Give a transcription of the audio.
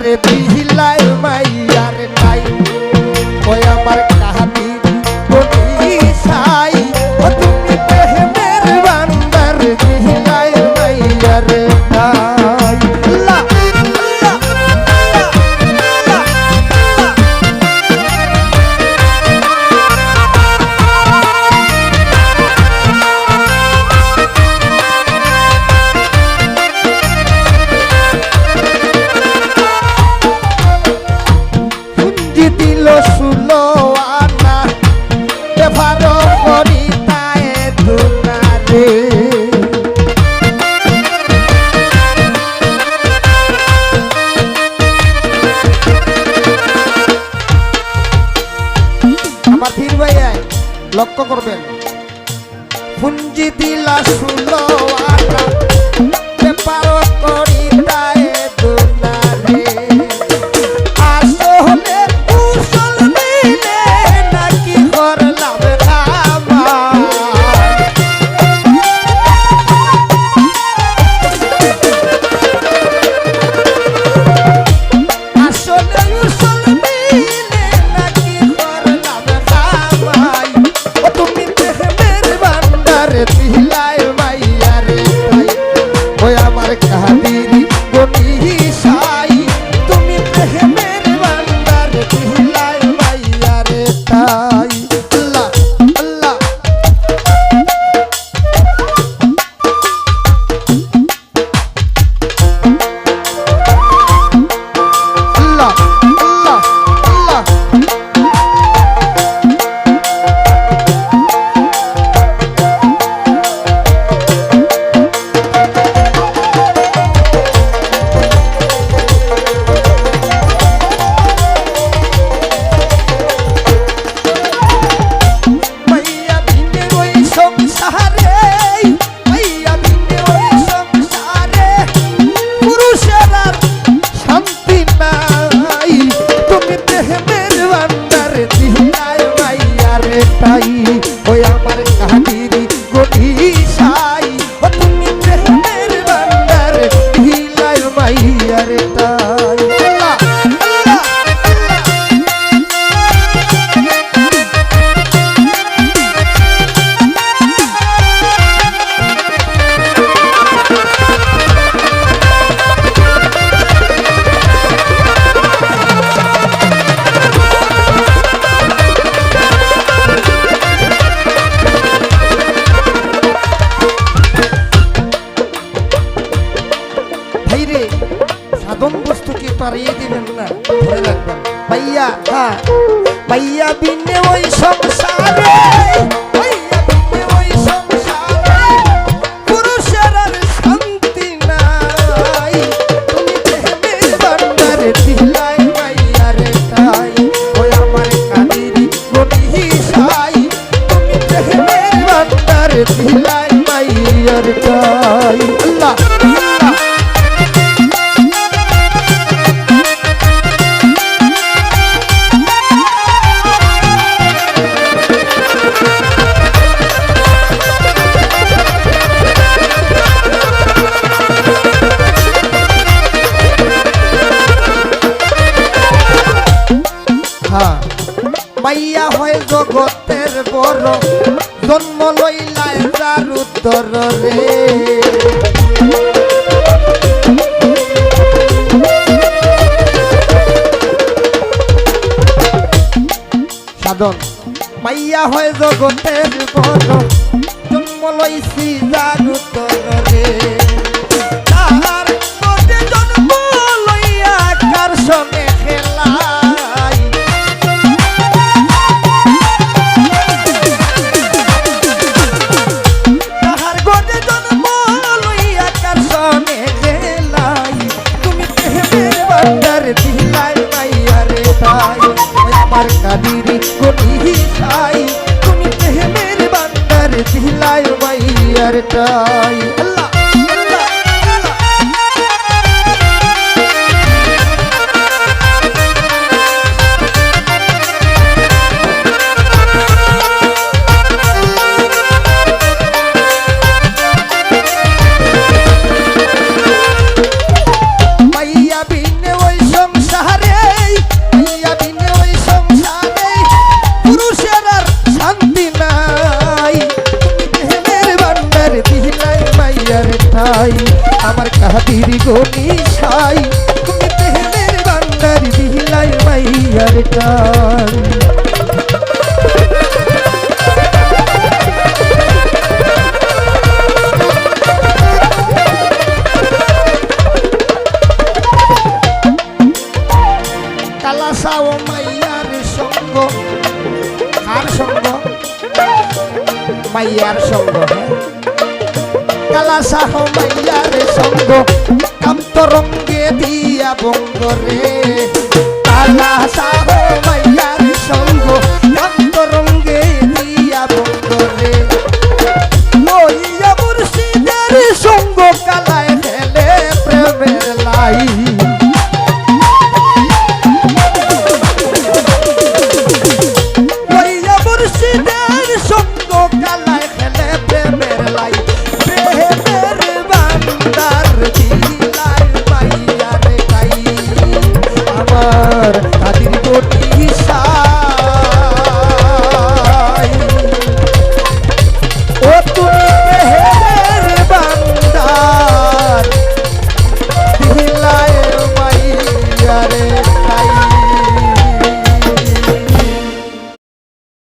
রে পিহিল আমার পীর ভাইয়াই লক্ষ্য করবেন। পুঞ্জি দিলা সুলো আটা বেপার ছাড়িয়ে দিবেন না ধরে রাখবেন। ভাইয়া হ্যাঁ। ভাইয়া বিনে ওই সংসারে জগতের বড় জন্ম লইলায় তার উত্তর রে। সাধন। পাইয়া হয় জগতের বড়, জন্ম লইছি যার উত্তর সেটাই করি সাই তুমি প্রেমের বান্দার দিলাই মাইয়ার টাই কালাসা ও মাইয়ার সঙ্গ। কার সঙ্গ? মাইয়ার সঙ্গ হ্যাঁ? কালাসা ও মাইয়ার সঙ্গ, কান্তরঙ্গে দিয়া বঙ্গ রে কালাসা ও মাইয়ার সঙ্গ, কান্তরঙ্গে দিয়া বঙ্গ রে লইয়া মুর্শিদের সঙ্গ কালায় ফেলে প্রেমের লাই।